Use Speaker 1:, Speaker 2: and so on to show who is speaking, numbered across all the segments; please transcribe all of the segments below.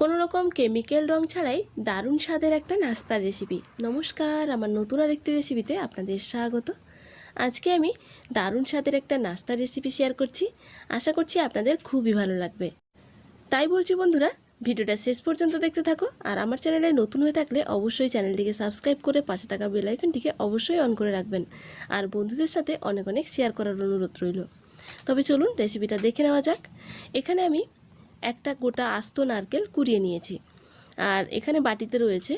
Speaker 1: কোনো রকম কেমিক্যাল রং ছাড়াই দারুণ স্বাদের একটা নাস্তার রেসিপি নমস্কার, আমার নতুন আর একটি রেসিপিতে আপনাদের স্বাগত। আজকে আমি দারুণ স্বাদের একটা নাস্তার রেসিপি শেয়ার করছি। আশা করছি আপনাদের খুবই ভালো লাগবে। তাই বলছি বন্ধুরা, ভিডিওটা শেষ পর্যন্ত দেখতে থাকো আর আমার চ্যানেলে নতুন হয়ে থাকলে অবশ্যই চ্যানেলটিকে সাবস্ক্রাইব করে পাশে থাকা বেল আইকনটিকে অবশ্যই অন করে রাখবেন। আর বন্ধুদের সাথে অনেক অনেক শেয়ার করার অনুরোধ রইল। তবে চলুন রেসিপিটা দেখে নেওয়া যাক। এখানে আমি একটা গোটা আস্ত নারকেল কুড়িয়ে নিয়েছি। আর এখানে বাটিতে রয়েছে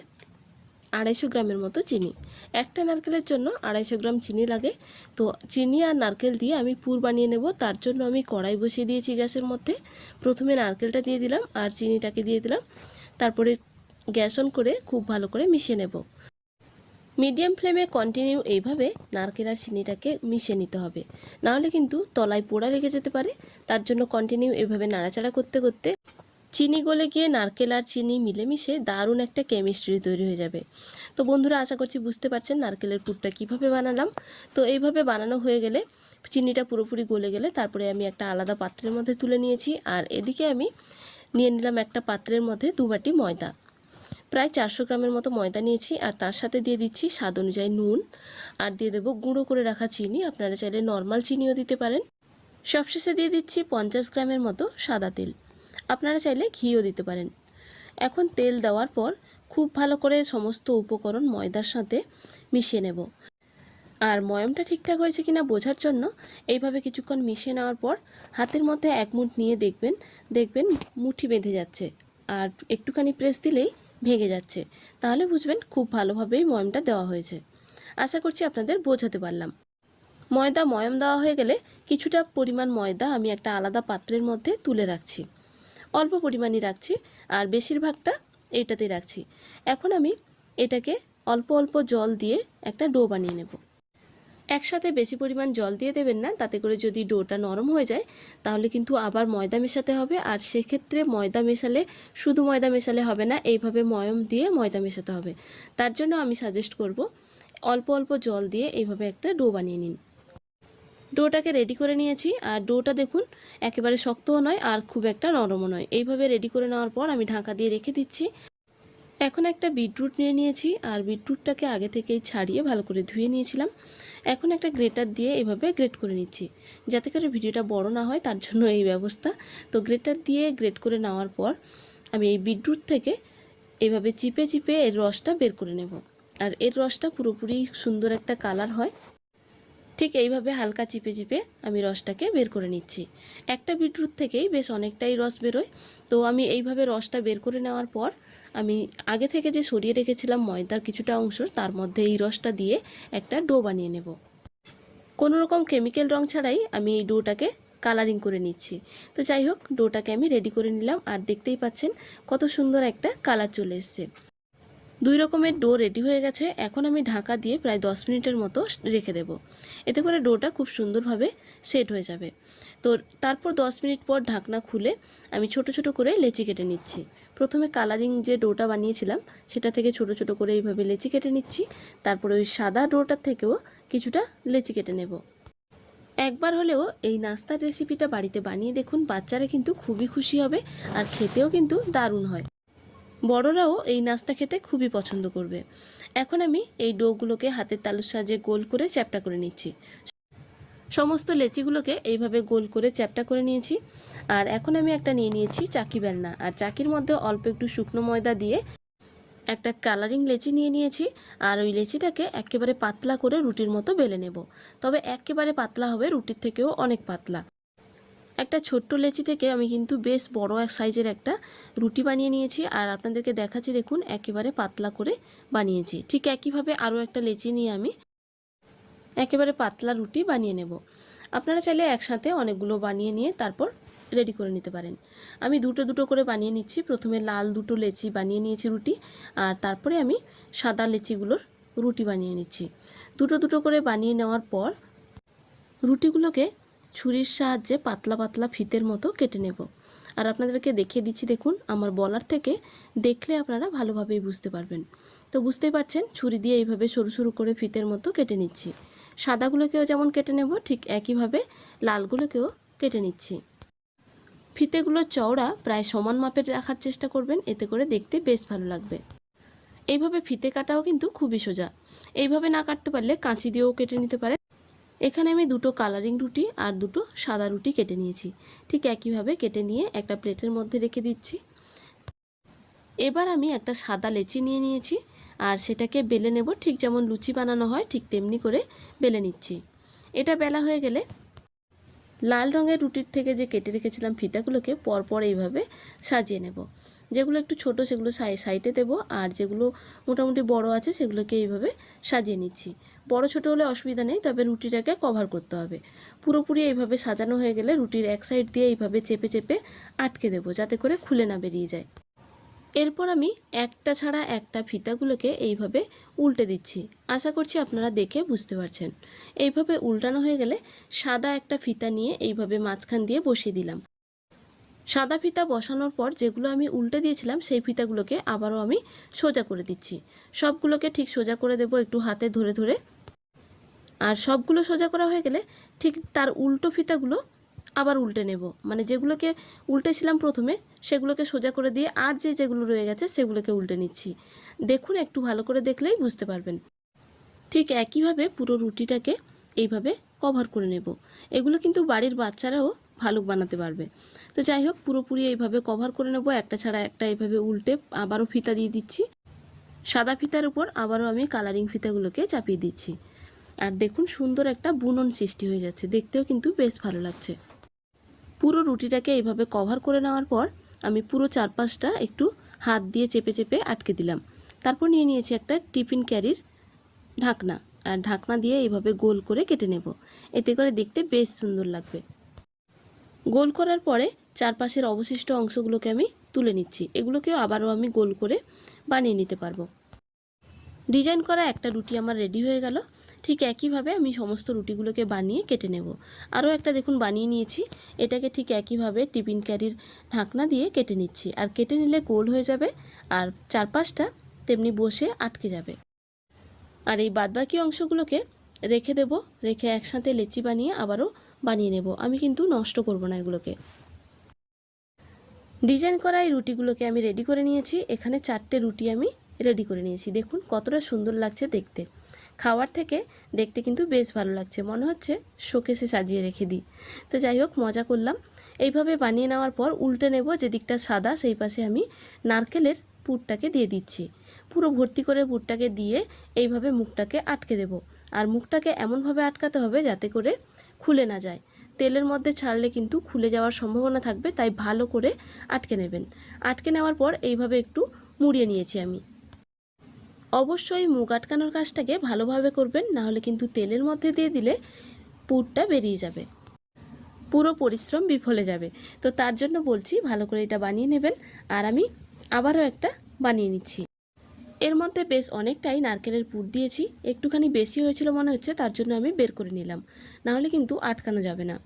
Speaker 1: আড়াইশো গ্রামের মতো চিনি। একটা নারকেলের জন্য আড়াইশো গ্রাম চিনি লাগে। তো চিনি আর নারকেল দিয়ে আমি পুর বানিয়ে নেব। তার জন্য আমি কড়াই বসিয়ে দিয়েছি গ্যাসের মধ্যে। প্রথমে নারকেলটা দিয়ে দিলাম আর চিনিটাকে দিয়ে দিলাম। তারপরে গ্যাস অন করে খুব ভালো করে মিশিয়ে নেব। মিডিয়াম ফ্লেমে কন্টিনিউ এইভাবে নারকেল আর চিনিটাকে মিশিয়ে নিতে হবে। নাহলে কিন্তু তলায় পোড়া লেগে যেতে পারে। তার জন্য কন্টিনিউ এইভাবে নাড়াচাড়া করতে করতে চিনি গলে গিয়ে নারকেল আর চিনি মিলেমিশে দারুণ একটা কেমিস্ট্রি তৈরি হয়ে যাবে। তো বন্ধুরা, আশা করছি বুঝতে পারছেন নারকেলের পুরটা কীভাবে বানালাম। তো এইভাবে বানানো হয়ে গেলে চিনিটা পুরোপুরি গলে গেলে তারপরে আমি একটা আলাদা পাত্রের মধ্যে তুলে নিয়েছি। আর এদিকে আমি নিয়ে নিলাম একটা পাত্রের মধ্যে দু বাটি ময়দা। প্রায় চারশো গ্রামের মতো ময়দা নিয়েছি আর তার সাথে দিয়ে দিচ্ছি স্বাদ অনুযায়ী নুন। আর দিয়ে দেবো গুঁড়ো করে রাখা চিনি। আপনারা চাইলে নর্মাল চিনিও দিতে পারেন। সবশেষে দিয়ে দিচ্ছি পঞ্চাশ গ্রামের মতো সাদা তেল। আপনারা চাইলে ঘিও দিতে পারেন। এখন তেল দেওয়ার পর খুব ভালো করে সমস্ত উপকরণ ময়দার সাথে মিশিয়ে নেব। আর ময়মটা ঠিকঠাক হয়েছে কিনা বোঝার জন্য এইভাবে কিছুক্ষণ মিশিয়ে নেওয়ার পর হাতের মধ্যে এক মুঠ নিয়ে দেখবেন। দেখবেন মুঠি বেঁধে যাচ্ছে। আর একটুখানি প্রেস দিলেই ভেঙে যাচ্ছে। তাহলে বুঝবেন খুব ভালোভাবেই ময়মটা দেওয়া হয়েছে। আশা করছি আপনাদের বোঝাতে পারলাম। ময়দা ময়ম দেওয়া হয়ে গেলে কিছুটা পরিমাণ ময়দা আমি একটা আলাদা পাত্রের মধ্যে তুলে রাখছি। অল্প পরিমাণই রাখছি আর বেশিরভাগটা এটাতেই রাখছি। এখন আমি এটাকে অল্প অল্প জল দিয়ে একটা ডো বানিয়ে নেব। একসাথে বেশি পরিমাণ জল দিয়ে দেবেন না, তাতে করে যদি ডোটা নরম হয়ে যায়, তাহলে কিন্তু আবার ময়দা মেশাতে হবে। আর সেক্ষেত্রে ময়দা মেশালে, শুধু ময়দা মেশালে হবে না, এইভাবে ময়ম দিয়ে ময়দা মেশাতে হবে। তার জন্য আমি সাজেস্ট করব, অল্প অল্প জল দিয়ে এইভাবে একটা ডো বানিয়ে নিন। ডোটাকে রেডি করে নিয়েছি, আর ডোটা দেখুন, একেবারে শক্তও নয়, আর খুব একটা নরমও নয়। এইভাবে রেডি করে নেওয়ার পর আমি ঢাকা দিয়ে রেখে দিচ্ছি। এখন একটা বিটরুট নিয়ে নিয়েছি, আর বিটরুটটাকে আগে থেকেই ছাড়িয়ে ভালো করে ধুয়ে নিয়েছিলাম। এখন একটা গ্রেটার দিয়ে এভাবে গ্রেট করে নিচ্ছি। যাতে করে ভিডিওটা বড় না হয়, তার জন্য এই ব্যবস্থা। তো গ্রেটার দিয়ে গ্রেট করে নেওয়ার পর আমি এই বিটরুট থেকে এইভাবে চিপে চিপে এর রসটা বের করে নেব। আর এর রসটা পুরোপুরি সুন্দর একটা কালার হয়। ঠিক এইভাবে হালকা চিপে চিপে আমি রসটাকে বের করে নিচ্ছি। একটা বিটরুট থেকেই বেশ অনেকটাই রস বেরোয়। তো আমি এইভাবে রসটা বের করে নেওয়ার পর আমি আগে থেকে যে সরিয়ে রেখেছিলাম ময়দার কিছুটা অংশ, তার মধ্যে এই রসটা দিয়ে একটা ডো বানিয়ে নেব। কোনো রকম কেমিক্যাল রং ছাড়াই আমি এই ডোটাকে কালারিং করে নিচ্ছি। তো যাই হোক, ডোটাকে আমি রেডি করে নিলাম আর দেখতেই পাচ্ছেন কত সুন্দর একটা কালার চলে এসছে। দুই রকমের ডো রেডি হয়ে গেছে, এখন আমি ঢাকা দিয়ে প্রায় দশ মিনিটের মতো রেখে দেব। এতে করে ডোটা খুব সুন্দরভাবে সেট হয়ে যাবে। তো তারপর দশ মিনিট পর ঢাকনা খুলে আমি ছোট ছোট করে লেচি কেটে নিচ্ছি। প্রথমে কালারিং যে ডোটা বানিয়েছিলাম, সেটা থেকে ছোট ছোট করে এইভাবে লেচি কেটে নিচ্ছি। তারপরে ওই সাদা ডোটার থেকেও কিছুটা লেচি কেটে নেব। একবার হলেও এই নাস্তার রেসিপিটা বাড়িতে বানিয়ে দেখুন, বাচ্চারা কিন্তু খুবই খুশি হবে আর খেতেও কিন্তু দারুণ হয়। বড়রাও এই নাস্তা খেতে খুবই পছন্দ করবে। এখন আমি এই ডোগুলোকে হাতের তালুর সাহায্যে গোল করে চ্যাপটা করে নিচ্ছি। সমস্ত লেচিগুলোকে এইভাবে গোল করে চ্যাপটা করে নিয়েছি। আর এখন আমি একটা নিয়ে নিয়েছি চাকি বেলনা। আর চাকির মধ্যে অল্প একটু শুকনো ময়দা দিয়ে একটা কালারিং লেচি নিয়ে নিয়েছি। আর ওই লেচিটাকে একেবারে পাতলা করে রুটির মতো বেলে নেব। তবে একেবারে পাতলা হবে, রুটির থেকেও অনেক পাতলা। একটা ছোট্ট লেচি থেকে আমি কিন্তু বেশ বড় এক সাইজের একটা রুটি বানিয়ে নিয়েছি। আর আপনাদেরকে দেখাচ্ছি, দেখুন, একেবারে পাতলা করে বানিয়েছি। ঠিক একইভাবে আরও একটা লেচি নিয়ে আমি একেবারে পাতলা রুটি বানিয়ে নেব। আপনারা চাইলে একসাথে অনেকগুলো বানিয়ে নিয়ে তারপর রেডি করে নিতে পারেন। আমি দুটো দুটো করে বানিয়ে নিচ্ছি। প্রথমে লাল দুটো লেচি বানিয়ে নিয়েছি রুটি, আর তারপরে আমি সাদা লেচিগুলোর রুটি বানিয়ে নিচ্ছি। দুটো দুটো করে বানিয়ে নেওয়ার পর রুটিগুলোকে ছুরির সাহায্যে পাতলা পাতলা ফিতের মতো কেটে নেব। আর আপনাদেরকে দেখিয়ে দিচ্ছি, দেখুন, আমার বলার থেকে দেখলে আপনারা ভালোভাবেই বুঝতে পারবেন। তো বুঝতেই পারছেন, ছুরি দিয়ে এইভাবে সরু সরু করে ফিতের মতো কেটে নিচ্ছি। সাদাগুলোকেও যেমন কেটে নেব, ঠিক একইভাবে লালগুলোকেও কেটে নিচ্ছি। ফিতেগুলো চওড়া প্রায় সমান মাপের রাখার চেষ্টা করবেন, এতে করে দেখতে বেশ ভালো লাগবে। এইভাবে ফিতে কাটাও কিন্তু খুবই সোজা। এইভাবে না কাটতে পারলে কাঁচি দিয়েও কেটে নিতে পারে এখানে আমি দুটো কালারিং রুটি আর দুটো সাদা রুটি কেটে নিয়েছি। ঠিক একইভাবে কেটে নিয়ে একটা প্লেটের মধ্যে রেখে দিচ্ছি। এবার আমি একটা সাদা লেচি নিয়ে নিয়েছি আর সেটাকে বেলে নেব। ঠিক যেমন লুচি বানানো হয়, ঠিক তেমনি করে বেলে নিচ্ছি। এটা বেলা হয়ে গেলে লাল রঙের রুটির থেকে যে কেটে রেখেছিলাম ফিতাগুলোকে পরপর এইভাবে সাজিয়ে নেব। যেগুলো একটু ছোট সেগুলো সাই, সাইডে দেবো আর যেগুলো মোটামুটি বড় আছে সেগুলোকে এইভাবে সাজিয়ে নিচ্ছি। বড় ছোট হলে অসুবিধা নেই, তবে রুটিটাকে কভার করতে হবে। পুরোপুরি এইভাবে সাজানো হয়ে গেলে রুটির এক সাইড দিয়ে এইভাবে চেপে চেপে আটকে দেবো যাতে করে খুলে না বেরিয়ে যায়। এরপর আমি একটা ছাড়া একটা ফিতাগুলোকে এইভাবে উল্টে দিচ্ছি। আশা করছি আপনারা দেখে বুঝতে পারছেন। এইভাবে উল্টানো হয়ে গেলে সাদা একটা ফিতা নিয়ে এইভাবে মাঝখান দিয়ে বসিয়ে দিলাম। সাদা ফিতা বসানোর পর যেগুলো আমি উল্টে দিয়েছিলাম, সেই ফিতাগুলোকে আবারও আমি সোজা করে দিচ্ছি। সবগুলোকে ঠিক সোজা করে দেবো একটু হাতে ধরে ধরে। আর সবগুলো সোজা করা হয়ে গেলে ঠিক তার উল্টো ফিতাগুলো আবার উল্টে নেব। মানে যেগুলোকে উল্টেছিলাম প্রথমে, সেগুলোকে সোজা করে দিয়ে আর যে যেগুলো রয়ে গেছে সেগুলোকে উল্টে নিচ্ছি। দেখুন, একটু ভালো করে দেখলেই বুঝতে পারবেন। ঠিক একইভাবে পুরো রুটিটাকে এইভাবে কভার করে নেব। এগুলো কিন্তু বাড়ির বাচ্চারাও ভালো বানাতে পারবে। তো যাই হোক, পুরোপুরি এইভাবে কভার করে নেব। একটা ছাড়া একটা এইভাবে উল্টে আবারও ফিতা দিয়ে দিচ্ছি। সাদা ফিতার উপর আবারও আমি কালারিং ফিতাগুলোকে চাপিয়ে দিচ্ছি। আর দেখুন, সুন্দর একটা বুনন সৃষ্টি হয়ে যাচ্ছে। দেখতেও কিন্তু বেশ ভালো লাগছে। পুরো রুটিটাকে এইভাবে কভার করে নেওয়ার পর আমি পুরো চারপাশটা একটু হাত দিয়ে চেপে চেপে আটকে দিলাম। তারপর নিয়ে নিয়েছি একটা টিফিন ক্যারির ঢাকনা। আর ঢাকনা দিয়ে এইভাবে গোল করে কেটে নেব। এতে করে দেখতে বেশ সুন্দর লাগবে। গোল করার পরে চারপাশের অবশিষ্ট অংশগুলোকে আমি তুলে নিচ্ছি। এগুলোকেও আবারও আমি গোল করে বানিয়ে নিতে পারব। ডিজাইন করা একটা রুটি আমার রেডি হয়ে গেল। ঠিক একইভাবে আমি সমস্ত রুটিগুলোকে বানিয়ে কেটে নেব। আরও একটা দেখুন বানিয়ে নিয়েছি। এটাকে ঠিক একইভাবে টিফিন ক্যারির ঢাকনা দিয়ে কেটে নিচ্ছি। আর কেটে নিলে গোল হয়ে যাবে আর চারপাশটা তেমনি বসে আটকে যাবে। আর এই বাদবাকি অংশগুলোকে রেখে দেব। রেখে একসাথে লেচি বানিয়ে আবারও বানিয়ে নেব। আমি কিন্তু নষ্ট করব না এগুলোকে। ডিজাইন করা এই রুটিগুলোকে আমি রেডি করে নিয়েছি। এখানে চারটে রুটি আমি রেডি করে নিয়েছি। দেখুন কতটা সুন্দর লাগছে দেখতে। খাওয়ার থেকে দেখতে কিন্তু বেশ ভালো লাগছে। মনে হচ্ছে শোকেসে সাজিয়ে রেখে দিই। তো যাই হোক, মজা করলাম। এইভাবে বানিয়ে নেওয়ার পর উল্টে নেব যে দিকটা সাদা, সেই পাশে আমি নারকেলের পুরটাকে দিয়ে দিচ্ছি। পুরো ভর্তি করে পুরটাকে দিয়ে এইভাবে মুখটাকে আটকে দেব। আর মুখটাকে এমনভাবে আটকাতে হবে যাতে করে খুলে না যায়। তেলের মধ্যে ছাড়লে কিন্তু খুলে যাওয়ার সম্ভাবনা থাকবে, তাই ভালো করে আটকে নেবেন। আটকে নেওয়ার পর এইভাবে একটু মুড়িয়ে নিয়েছি আমি। অবশ্যই মুখ আটকানোর কাজটাকে ভালোভাবে করবেন, নাহলে কিন্তু তেলের মধ্যে দিয়ে দিলে পুরটা বেরিয়ে যাবে। পুরো পরিশ্রম বিফলে যাবে। তো তার জন্য বলছি, ভালো করে এটা বানিয়ে নেবেন। আর আমি আবারও একটা বানিয়ে নিচ্ছি। এর মধ্যে বেশ অনেকটাই নারকেলের পুর দিয়েছি। একটুখানি বেশি হয়েছিল মনে হচ্ছে, তার জন্য আমি বের করে নিলাম। নাহলে কিন্তু আটকানো যাবে না।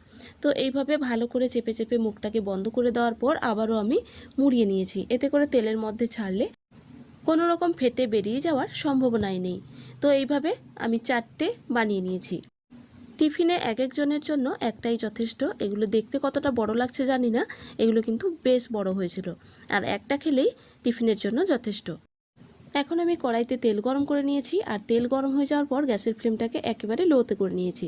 Speaker 1: তো এইভাবে ভালো করে চেপে চেপে মুখটাকে বন্ধ করে দেওয়ার পর আবারও আমি মুড়িয়ে নিয়েছি। এতে করে তেলের মধ্যে ছাড়লে কোনো রকম ফেটে বেরিয়ে যাওয়ার সম্ভাবনাই নেই। তো এইভাবে আমি চারটে বানিয়ে নিয়েছি। টিফিনে এক একজনের জন্য একটাই যথেষ্ট। এগুলো দেখতে কতটা বড় লাগছে জানি না। এগুলো কিন্তু বেশ বড় হয়েছিল। আর একটা খেলেই টিফিনের জন্য যথেষ্ট। এখন আমি কড়াইতে তেল গরম করে নিয়েছি আর তেল গরম হয়ে যাওয়ার পর গ্যাসের ফ্লেমটাকে একেবারে লোতে করে নিয়েছি।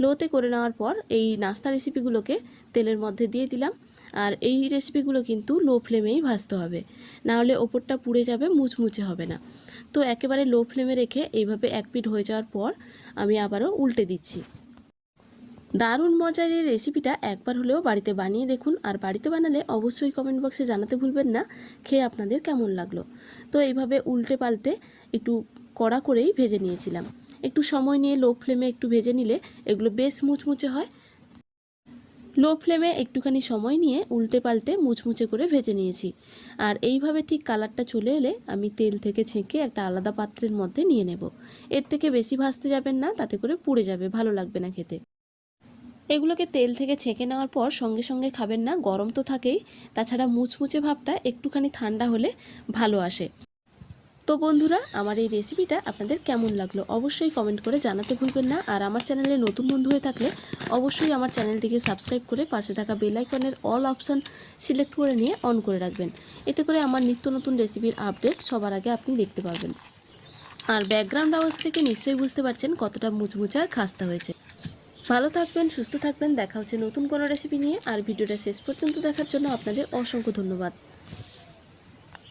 Speaker 1: লোতে করে নেওয়ার পর এই নাস্তা রেসিপিগুলোকে তেলের মধ্যে দিয়ে দিলাম। আর এই রেসিপিগুলো কিন্তু লো ফ্লেমেই ভাজতে হবে। নাহলে ওপরটা পুড়ে যাবে, মুচমুচে হবে না। তো একেবারে লো ফ্লেমে রেখে এইভাবে এক পিঠ হয়ে যাওয়ার পর আমি আবারও উল্টে দিচ্ছি। দারুণ মজার এই রেসিপিটা একবার হলেও বাড়িতে বানিয়ে দেখুন। আর বাড়িতে বানালে অবশ্যই কমেন্ট বক্সে জানাতে ভুলবেন না। খেয়ে আপনাদের কেমন লাগল? তো এইভাবে উল্টে পাল্টে একটু কড়া করেই ভেজে নিয়েছিলাম। একটু সময় নিয়ে লো ফ্লেমে একটু ভেজে নিলে এগুলো বেশ মুচমুচে হয়। লো ফ্লেমে একটুখানি সময় নিয়ে উল্টে পাল্টে মুচমুচে করে ভেজে নিয়েছি। আর এইভাবে ঠিক কালারটা চলে এলে আমি তেল থেকে ছেঁকে একটা আলাদা পাত্রের মধ্যে নিয়ে নেব। এর থেকে বেশি ভাজতে যাবেন না, তাতে করে পুড়ে যাবে, ভালো লাগবে না খেতে। এগুলোকে তেল থেকে ছেঁকে নেওয়ার পর সঙ্গে সঙ্গে খাবেন না, গরম তো থাকেই। তাছাড়া মুচমুচে ভাবটা একটুখানি ঠান্ডা হলে ভালো আসে। তো বন্ধুরা, আমার এই রেসিপিটা আপনাদের কেমন লাগল অবশ্যই কমেন্ট করে জানাতে ভুলবেন না। আর আমার চ্যানেলে নতুন বন্ধু হয়ে থাকলে অবশ্যই আমার চ্যানেলটিকে সাবস্ক্রাইব করে পাশে থাকা বেল আইকনের অল অপশান সিলেক্ট করে নিয়ে অন করে রাখবেন। এতে করে আমার নিত্য নতুন রেসিপির আপডেট সবার আগে আপনি দেখতে পারবেন। আর ব্যাকগ্রাউন্ড আওয়াজ থেকে নিশ্চয়ই বুঝতে পারছেন কতটা মুচমুচে আর খাস্তা হয়েছে। ভালো থাকবেন, সুস্থ থাকবেন, দেখা হচ্ছে নতুন কোনো রেসিপি নিয়ে। আর ভিডিওটা শেষ পর্যন্ত দেখার জন্য আপনাদের অসংখ্য ধন্যবাদ।